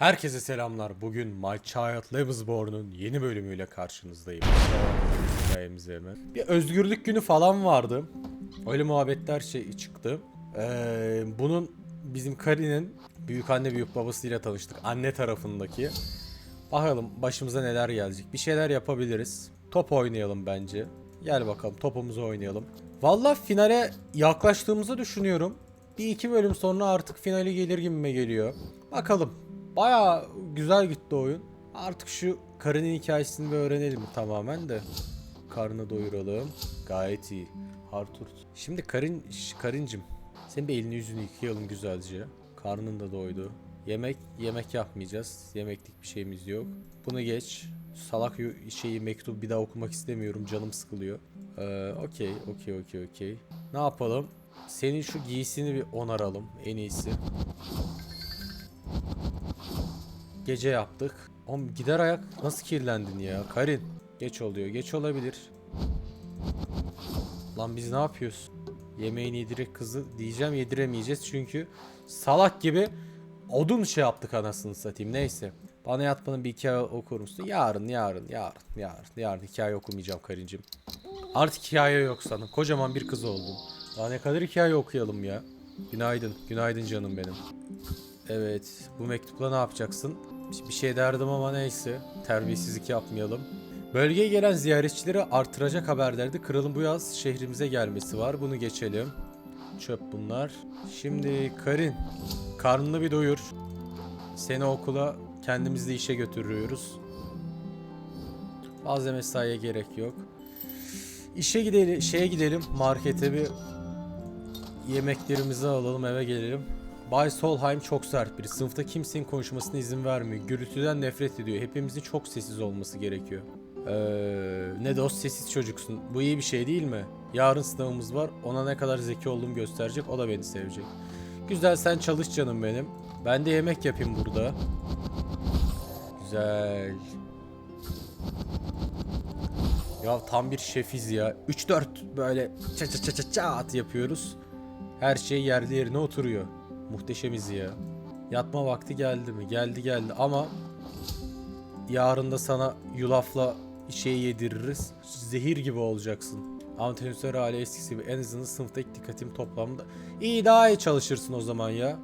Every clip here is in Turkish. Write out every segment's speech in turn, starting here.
Herkese selamlar. Bugün My Child Lives yeni bölümüyle karşınızdayım. Hikayemize hemen. Bir özgürlük günü falan vardı. Öyle muhabbetler şey çıktı. Ee, bunun bizim Karin'in büyük anne büyük babasıyla tanıştık. Anne tarafındaki. Bakalım başımıza neler gelecek. Bir şeyler yapabiliriz. Top oynayalım bence. Gel bakalım topumuzu oynayalım. Valla finale yaklaştığımızı düşünüyorum. Bir iki bölüm sonra artık finali gelir gibime geliyor. Bakalım. Baya güzel gitti oyun. Artık şu karının hikayesini bir öğrenelim tamamen de. Karnını doyuralım. Gayet iyi. Harturt. Şimdi karın, karıncım. Sen bir elini yüzünü yıkayalım güzelce. Karnın da doydu. Yemek yemek yapmayacağız. Yemeklik bir şeyimiz yok. Bunu geç. Salak şeyi mektup bir daha okumak istemiyorum. Canım sıkılıyor. Ee, okey, okey, okey, okey. Ne yapalım? Senin şu giysini bir onaralım en iyisi. Gece yaptık. Oğlum gider ayak nasıl kirlendin ya? Karin. Geç oluyor. Geç olabilir. Lan biz ne yapıyoruz? Yemeğini yedirek kızı diyeceğim yediremeyeceğiz çünkü salak gibi odun şey yaptık anasını satayım neyse. Bana yatmanın bir hikaye okur musun? Yarın yarın yarın yarın yarın hikaye okumayacağım Karincim. Artık hikaye yok sana. Kocaman bir kız oldun. Daha ne kadar hikaye okuyalım ya. Günaydın. Günaydın canım benim. Evet. Bu mektupla ne yapacaksın? Bir şey derdim ama neyse. Terbiyesizlik yapmayalım. Bölgeye gelen ziyaretçileri artıracak haberlerde kralın bu yaz şehrimize gelmesi var. Bunu geçelim. Çöp bunlar. Şimdi Karin. Karnını bir doyur. Seni okula kendimiz de işe götürüyoruz. Fazla mesaiye gerek yok. İşe gidelim, şeye gidelim, markete bir yemeklerimizi alalım, eve gelelim. Bay Solheim çok sert biri. Sınıfta kimsenin konuşmasına izin vermiyor. Gürültüden nefret ediyor. Hepimizin çok sessiz olması gerekiyor. Ee, ne o sessiz çocuksun. Bu iyi bir şey değil mi? Yarın sınavımız var. Ona ne kadar zeki olduğumu gösterecek. O da beni sevecek. Güzel sen çalış canım benim. Ben de yemek yapayım burada. Güzel. Ya tam bir şefiz ya. 3-4 böyle ça ça ça ça çat yapıyoruz. Her şey yerli yerine oturuyor. Muhteşemiz ya. Yatma vakti geldi mi? Geldi geldi ama yarın da sana yulafla şey yediririz. Zehir gibi olacaksın. Tenüsler hali eskisi gibi en azından sınıfta dikkatim toplamda. İyi daha iyi çalışırsın o zaman ya.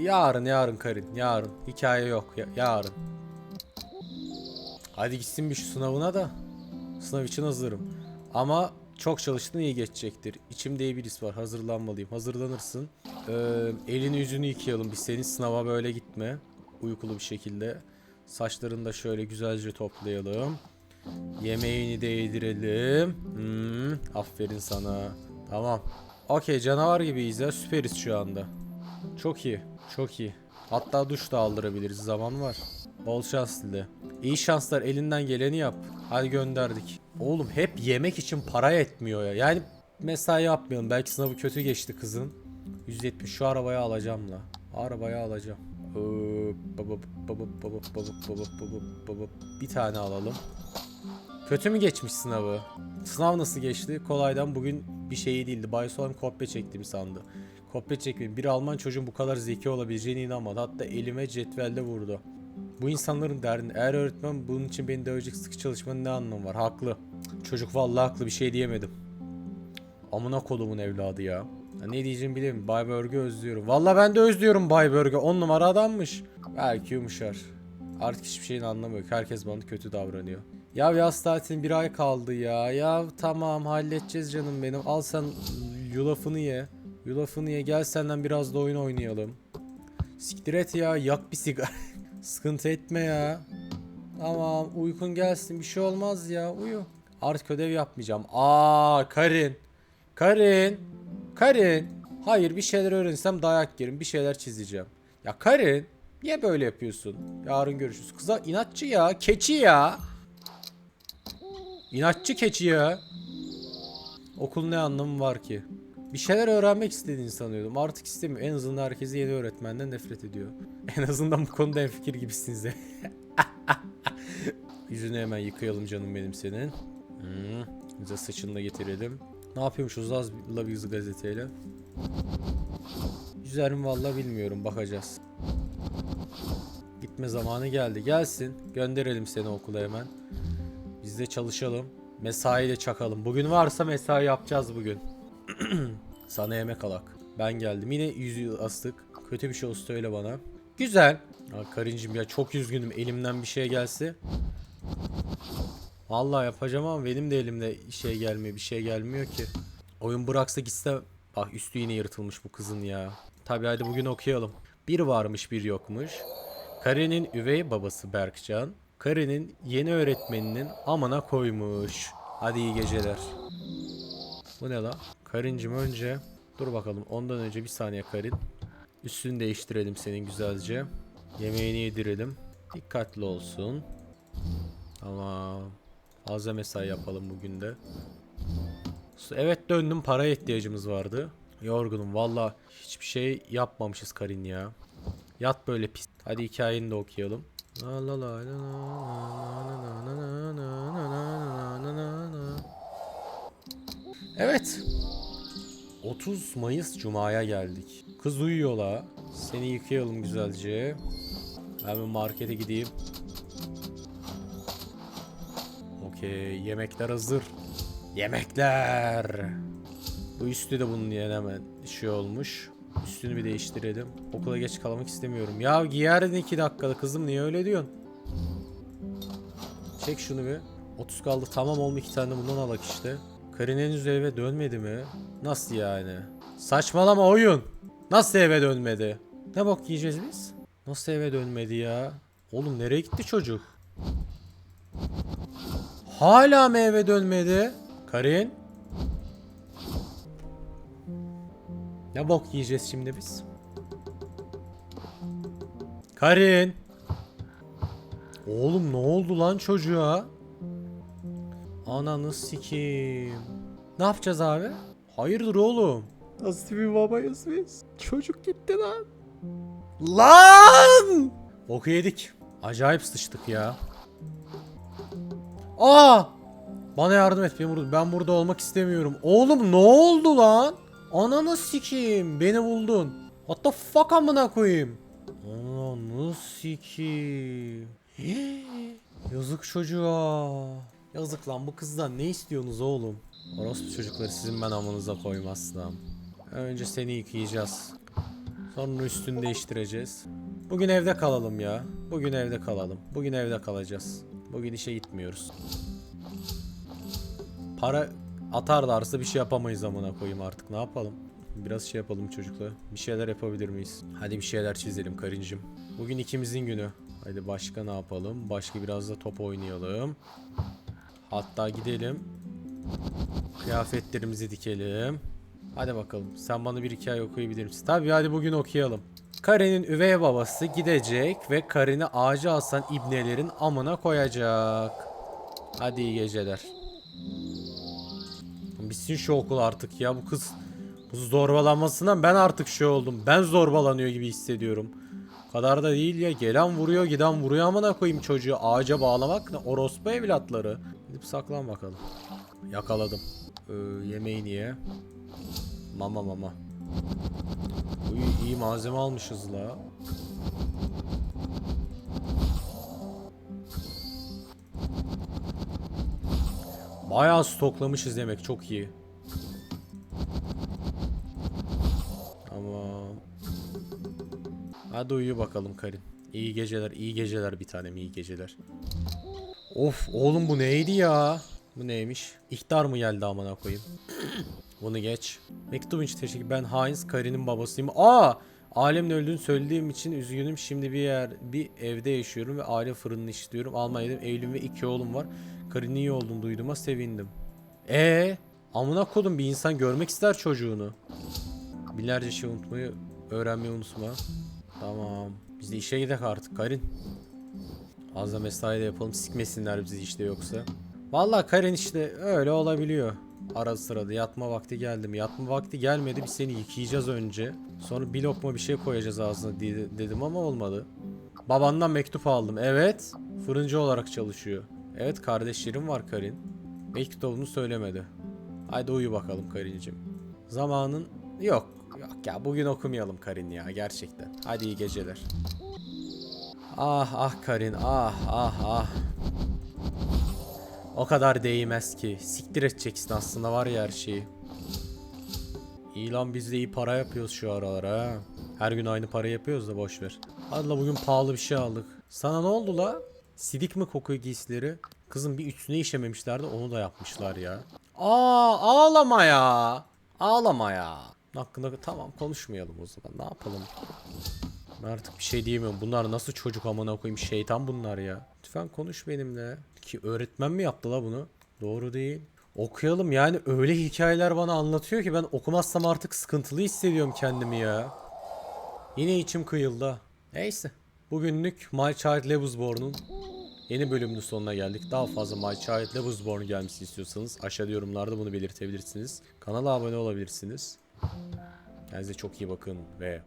Yarın yarın Karin yarın. Hikaye yok ya, yarın. Hadi gitsin bir şu sınavına da. Sınav için hazırım. Ama çok çalıştın iyi geçecektir. İçimde iyi bir var. Hazırlanmalıyım. Hazırlanırsın. Ee, elini yüzünü yıkayalım. Biz senin sınava böyle gitme. Uykulu bir şekilde. Saçlarını da şöyle güzelce toplayalım. Yemeğini de yedirelim. Hmm, aferin sana. Tamam. Okey canavar gibiyiz ya. Süperiz şu anda. Çok iyi. Çok iyi. Hatta duş da aldırabiliriz. Zaman var. Bol şans dile. İyi şanslar elinden geleni yap. Hadi gönderdik. Oğlum hep yemek için para etmiyor ya. Yani mesai yapmayalım. Belki sınavı kötü geçti kızın. 170 şu arabayı alacağım la. Arabayı alacağım. Ee. Bir tane alalım. Kötü mü geçmiş sınavı? Sınav nasıl geçti? Kolaydan bugün bir şeyi değildi. Bay Solheim kopya çektiğimi sandı. Kopya çekmeyin. Bir Alman çocuğun bu kadar zeki olabileceğine inanmadı. Hatta elime cetvelle vurdu. Bu insanların derdini eğer öğretmen bunun için beni dövecek sıkı çalışmanın ne anlamı var? Haklı. Çocuk vallahi haklı bir şey diyemedim. Amına kolumun evladı ya. ya ne diyeceğimi bilemiyorum. Bay Börg'ü özlüyorum. Vallahi ben de özlüyorum Bay Börg'ü. On numara adammış. Belki yumuşar. Artık hiçbir şeyin anlamı yok. Herkes bana kötü davranıyor. Ya yaz tatilin bir ay kaldı ya. Ya tamam halledeceğiz canım benim. Al sen yulafını ye. Yulafını ye. Gel senden biraz da oyun oynayalım. Siktir et ya. Yak bir sigara. Sıkıntı etme ya. Tamam uykun gelsin bir şey olmaz ya uyu. Artık ödev yapmayacağım. Aa Karin. Karin. Karin. Hayır bir şeyler öğrensem dayak yerim bir şeyler çizeceğim. Ya Karin. Niye böyle yapıyorsun? Yarın görüşürüz. Kıza inatçı ya. Keçi ya. İnatçı keçi ya. Okul ne anlamı var ki? Bir şeyler öğrenmek istediğini sanıyordum. Artık istemiyor. En azından herkesi yeni öğretmenden nefret ediyor. En azından bu konuda fikir gibisiniz de. Yüzünü hemen yıkayalım canım benim senin. Hmm. Bize saçını da getirelim. Ne yapıyormuşuz az Labiz gazeteyle? Yüzer mi valla bilmiyorum bakacağız. Gitme zamanı geldi. Gelsin. Gönderelim seni okula hemen. Biz de çalışalım. Mesai de çakalım. Bugün varsa mesai yapacağız bugün. Sana yemek alak. Ben geldim. Yine yüzü astık. Kötü bir şey olsa söyle bana. Güzel. Ya ya çok üzgünüm. Elimden bir şey gelse. Vallahi yapacağım ama benim de elimde şey gelmiyor. Bir şey gelmiyor ki. Oyun bıraksa gitse. Bak üstü yine yırtılmış bu kızın ya. Tabi hadi bugün okuyalım. Bir varmış bir yokmuş. Kare'nin üvey babası Berkcan. Kare'nin yeni öğretmeninin amına koymuş. Hadi iyi geceler. Bu ne la? Karincim önce. Dur bakalım ondan önce bir saniye Karin. Üstünü değiştirelim senin güzelce. Yemeğini yedirelim. Dikkatli olsun. Tamam. Fazla mesai yapalım bugün de. Evet döndüm para ihtiyacımız vardı. Yorgunum valla hiçbir şey yapmamışız Karin ya. Yat böyle pis. Hadi hikayeni de okuyalım. Evet. 30 Mayıs Cuma'ya geldik. Kız uyuyor la. Seni yıkayalım güzelce. Ben bir markete gideyim. Okey yemekler hazır. Yemekler. Bu üstü de bunun yerine hemen şey olmuş. Üstünü bir değiştirelim. Okula geç kalmak istemiyorum. Ya giyerdin iki dakikada kızım niye öyle diyorsun? Çek şunu bir. 30 kaldı tamam oğlum iki tane de bundan alak işte. Karın henüz eve dönmedi mi? Nasıl yani? Saçmalama oyun. Nasıl eve dönmedi? Ne bok yiyeceğiz biz? Nasıl eve dönmedi ya? Oğlum nereye gitti çocuk? Hala mı eve dönmedi? Karin? Ne bok yiyeceğiz şimdi biz? Karin. Oğlum ne oldu lan çocuğa? Ananı sikeyim. Ne yapacağız abi? Hayırdır oğlum? Nasıl bir babayız biz? Çocuk gitti lan. Lan! Boku yedik. Acayip sıçtık ya. Aa! Bana yardım et beni vurdu. Ben burada olmak istemiyorum. Oğlum ne oldu lan? Ananı sikeyim. Beni buldun. What the fuck amına koyayım? Ananı sikeyim. Yazık çocuğa. Yazık lan bu kızdan ne istiyorsunuz oğlum? Orospu çocukları sizin ben amınıza koymazsam. Önce seni yıkayacağız. Sonra üstünü değiştireceğiz. Bugün evde kalalım ya. Bugün evde kalalım. Bugün evde kalacağız. Bugün işe gitmiyoruz. Para atarlarsa bir şey yapamayız amına koyayım artık. Ne yapalım? Biraz şey yapalım çocuklar. Bir şeyler yapabilir miyiz? Hadi bir şeyler çizelim karıncım. Bugün ikimizin günü. Hadi başka ne yapalım? Başka biraz da top oynayalım. Hatta gidelim. Kıyafetlerimizi dikelim. Hadi bakalım. Sen bana bir hikaye okuyabilir misin? Tabii hadi bugün okuyalım. Karen'in üvey babası gidecek ve Karen'i ağaca asan ibnelerin amına koyacak. Hadi iyi geceler. Bitsin şu okul artık ya bu kız bu zorbalanmasından ben artık şey oldum. Ben zorbalanıyor gibi hissediyorum. Kadar da değil ya. Gelen vuruyor giden vuruyor amına koyayım çocuğu. Ağaca bağlamak ne? Orospu evlatları. Gidip saklan bakalım. Yakaladım. Ee, yemeğini ye. Mama mama. Uy, iyi malzeme almışız la. Bayağı stoklamışız demek çok iyi. Tamam. Hadi uyu bakalım Karin. İyi geceler, iyi geceler bir tanem, iyi geceler. Of oğlum bu neydi ya? Bu neymiş? İhtar mı geldi amına koyayım? Bunu geç. Mektubun için teşekkür. Ben Heinz Karin'in babasıyım. Aa! Ailemin öldüğünü söylediğim için üzgünüm. Şimdi bir yer, bir evde yaşıyorum ve aile fırınını işliyorum. Almanya'da evliyim ve iki oğlum var. Karin'in iyi olduğunu duyduğuma sevindim. E amına kodum bir insan görmek ister çocuğunu. Binlerce şey unutmayı, öğrenmeyi unutma. Tamam. Biz de işe gidelim artık Karin. Az da mesai de yapalım. Sikmesinler bizi işte yoksa. Vallahi Karin işte öyle olabiliyor. Ara sırada yatma vakti geldi mi? Yatma vakti gelmedi. Biz seni yıkayacağız önce. Sonra bir lokma bir şey koyacağız ağzına diye dedim ama olmadı. Babandan mektup aldım. Evet. Fırıncı olarak çalışıyor. Evet kardeşlerim var Karin. Mektubunu söylemedi. Haydi uyu bakalım Karin'cim. Zamanın yok. Yok ya bugün okumayalım Karin ya gerçekten. Hadi iyi geceler. Ah ah Karin ah ah ah. O kadar değmez ki. Siktir edeceksin aslında var ya her şeyi. İyi lan biz de iyi para yapıyoruz şu aralar ha. Her gün aynı para yapıyoruz da boş ver. Hadi la bugün pahalı bir şey aldık. Sana ne oldu la? Sidik mi kokuyor giysileri? Kızım bir üstüne işememişlerdi onu da yapmışlar ya. Aa ağlama ya. Ağlama ya. Hakkında tamam konuşmayalım o zaman ne yapalım. Ben artık bir şey diyemiyorum. Bunlar nasıl çocuk amına koyayım şeytan bunlar ya. Lütfen konuş benimle. Ki öğretmen mi yaptı la bunu? Doğru değil. Okuyalım yani öyle hikayeler bana anlatıyor ki ben okumazsam artık sıkıntılı hissediyorum kendimi ya. Yine içim kıyıldı. Neyse. Bugünlük My Child Lebusborn'un yeni bölümünün sonuna geldik. Daha fazla My Child Lebusborn gelmesini istiyorsanız aşağıda yorumlarda bunu belirtebilirsiniz. Kanala abone olabilirsiniz. Kendinize çok iyi bakın ve